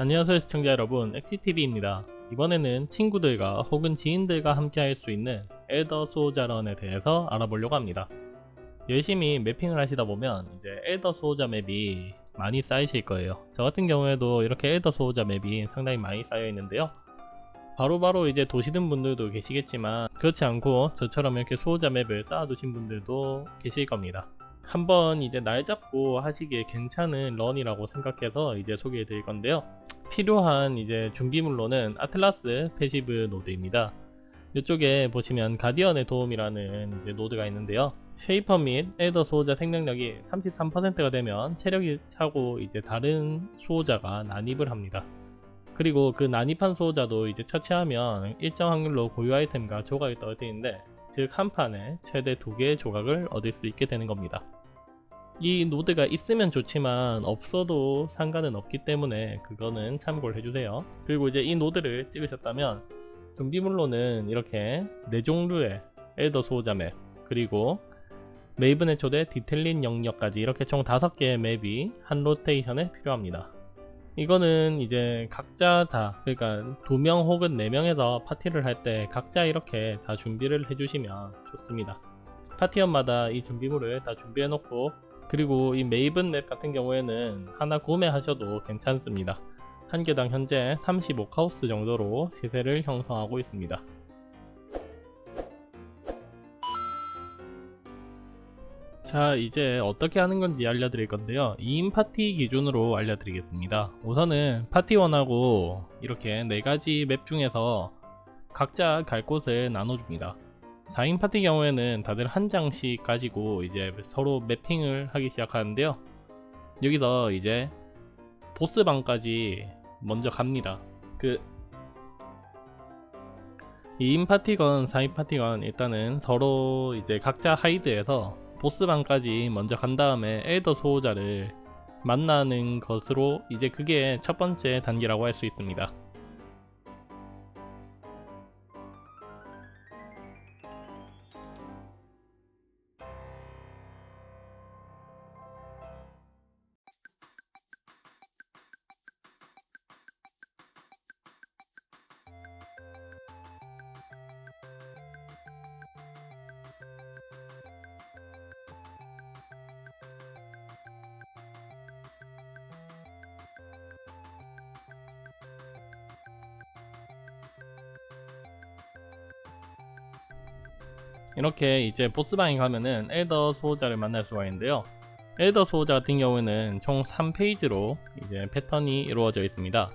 안녕하세요 시청자 여러분 엑시TV입니다. 이번에는 친구들과 혹은 지인들과 함께 할 수 있는 엘더 수호자런에 대해서 알아보려고 합니다. 열심히 매핑을 하시다 보면 이제 엘더 수호자 맵이 많이 쌓이실 거예요. 저 같은 경우에도 이렇게 엘더 수호자 맵이 상당히 많이 쌓여 있는데요. 바로바로 이제 도시는 분들도 계시겠지만 그렇지 않고 저처럼 이렇게 수호자 맵을 쌓아두신 분들도 계실 겁니다. 한번 이제 날 잡고 하시기에 괜찮은 런이라고 생각해서 이제 소개해 드릴 건데요. 필요한 이제 준비물로는 아틀라스 패시브 노드입니다. 이쪽에 보시면 가디언의 도움이라는 이제 노드가 있는데요. 쉐이퍼 및 에더 수호자 생명력이 33%가 되면 체력이 차고 이제 다른 수호자가 난입을 합니다. 그리고 그 난입한 수호자도 이제 처치하면 일정 확률로 고유 아이템과 조각이 떨어지는데 즉 한 판에 최대 두 개의 조각을 얻을 수 있게 되는 겁니다. 이 노드가 있으면 좋지만 없어도 상관은 없기 때문에 그거는 참고를 해주세요. 그리고 이제 이 노드를 찍으셨다면 준비물로는 이렇게 네 종류의 엘더 수호자 맵 그리고 메이븐의 초대 디텔린 영역까지 이렇게 총 다섯 개의 맵이 한 로테이션에 필요합니다. 이거는 이제 각자 다 그러니까 두 명 혹은 네 명에서 파티를 할 때 각자 이렇게 다 준비를 해주시면 좋습니다. 파티원마다 이 준비물을 다 준비해 놓고 그리고 이 메이븐 맵 같은 경우에는 하나 구매하셔도 괜찮습니다. 한 개당 현재 35카우스 정도로 시세를 형성하고 있습니다. 자 이제 어떻게 하는 건지 알려드릴 건데요 2인 파티 기준으로 알려드리겠습니다 우선은 파티원하고 이렇게 4가지 맵 중에서 각자 갈 곳을 나눠줍니다 4인 파티 경우에는 다들 한 장씩 가지고 이제 서로 매핑을 하기 시작하는데요 여기서 이제 보스방까지 먼저 갑니다 그 2인 파티건 4인 파티건 일단은 서로 이제 각자 하이드에서 보스방까지 먼저 간 다음에 엘더 소호자를 만나는 것으로 이제 그게 첫 번째 단계라고 할 수 있습니다. 이렇게 이제 보스방에 가면은 엘더 수호자를 만날 수가 있는데요. 엘더 수호자 같은 경우에는 총 3페이지로 이제 패턴이 이루어져 있습니다.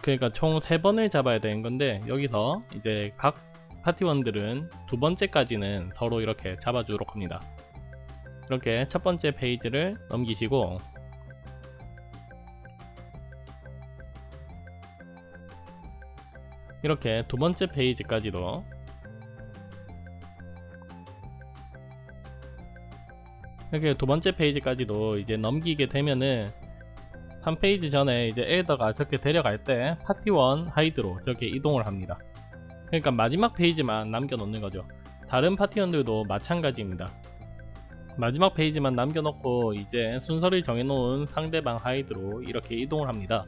그러니까 총 3번을 잡아야 되는 건데 여기서 이제 각 파티원들은 두 번째까지는 서로 이렇게 잡아주도록 합니다. 이렇게 첫 번째 페이지를 넘기시고 이렇게 두 번째 페이지까지도 이렇게 두 번째 페이지까지도 이제 넘기게 되면은 한 페이지 전에 이제 엘더가 저렇게 데려갈 때 파티원 하이드로 저렇게 이동을 합니다. 그러니까 마지막 페이지만 남겨놓는 거죠. 다른 파티원들도 마찬가지입니다. 마지막 페이지만 남겨놓고 이제 순서를 정해놓은 상대방 하이드로 이렇게 이동을 합니다.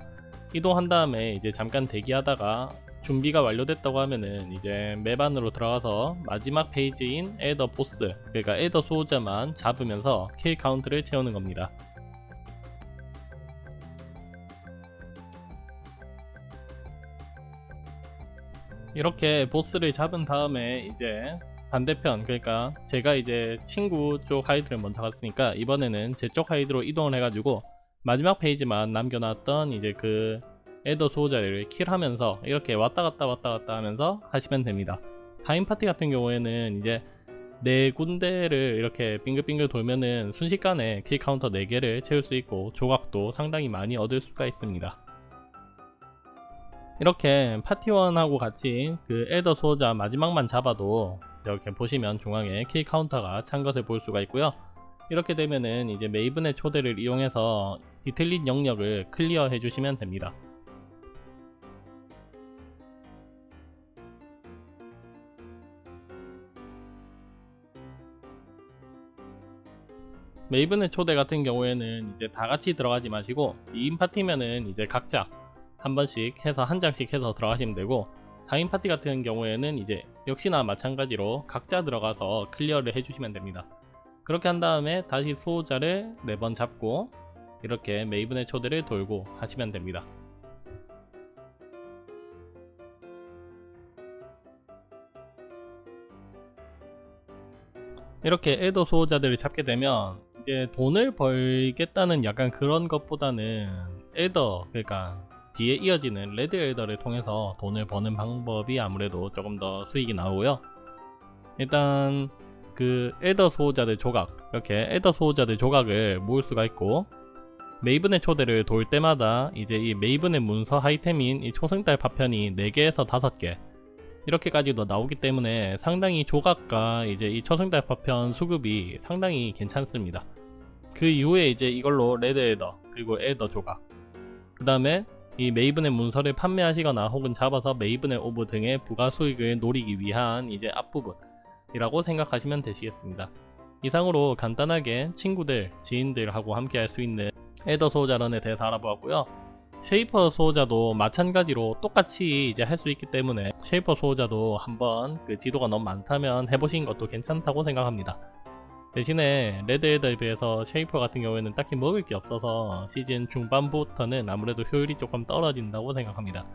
이동한 다음에 이제 잠깐 대기하다가 준비가 완료됐다고 하면은 이제 맵 안으로 들어가서 마지막 페이지인 에더 보스 그러니까 에더 수호자만 잡으면서 킬 카운트를 채우는 겁니다. 이렇게 보스를 잡은 다음에 이제 반대편 그러니까 제가 이제 친구 쪽 하이드를 먼저 갔으니까 이번에는 제 쪽 하이드로 이동을 해가지고 마지막 페이지만 남겨놨던 이제 그 에더 수호자를 킬하면서 이렇게 왔다 갔다 왔다 갔다 하면서 하시면 됩니다. 4인 파티 같은 경우에는 이제 네 군데를 이렇게 빙글빙글 돌면은 순식간에 킬 카운터 4개를 채울 수 있고 조각도 상당히 많이 얻을 수가 있습니다. 이렇게 파티원하고 같이 그 에더 수호자 마지막만 잡아도 이렇게 보시면 중앙에 킬 카운터가 찬 것을 볼 수가 있고요. 이렇게 되면은 이제 메이븐의 초대를 이용해서 디테일린 영역을 클리어 해주시면 됩니다. 메이븐의 초대 같은 경우에는 이제 다 같이 들어가지 마시고 2인 파티면은 이제 각자 한 번씩 해서 한 장씩 해서 들어가시면 되고 4인 파티 같은 경우에는 이제 역시나 마찬가지로 각자 들어가서 클리어를 해주시면 됩니다. 그렇게 한 다음에 다시 수호자를 4번 잡고 이렇게 메이븐의 초대를 돌고 하시면 됩니다. 이렇게 에더 수호자들을 잡게 되면 이제 돈을 벌겠다는 약간 그런 것보다는 에더 그러니까 뒤에 이어지는 레드 에더를 통해서 돈을 버는 방법이 아무래도 조금 더 수익이 나오고요. 일단 그 에더 소호자들 조각 이렇게 에더 소호자들 조각을 모을 수가 있고 메이븐의 초대를 돌 때마다 이제 이 메이븐의 문서 아이템인 이 초승달 파편이 4개에서 5개 이렇게까지도 나오기 때문에 상당히 조각과 이제 이 초승달 파편 수급이 상당히 괜찮습니다. 그 이후에 이제 이걸로 레드 에더 그리고 에더 조각 그 다음에 이 메이븐의 문서를 판매하시거나 혹은 잡아서 메이븐의 오브 등의 부가 수익을 노리기 위한 이제 앞부분이라고 생각하시면 되시겠습니다. 이상으로 간단하게 친구들, 지인들하고 함께 할 수 있는 에더 소호자런에 대해서 알아보았고요. 쉐이퍼 소호자도 마찬가지로 똑같이 이제 할 수 있기 때문에 쉐이퍼 소호자도 한번 그 지도가 너무 많다면 해보신 것도 괜찮다고 생각합니다. 대신에 레드에더에 비해서 쉐이퍼 같은 경우에는 딱히 먹을 게 없어서 시즌 중반부터는 아무래도 효율이 조금 떨어진다고 생각합니다.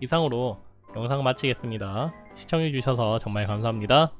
이상으로 영상 마치겠습니다. 시청해주셔서 정말 감사합니다.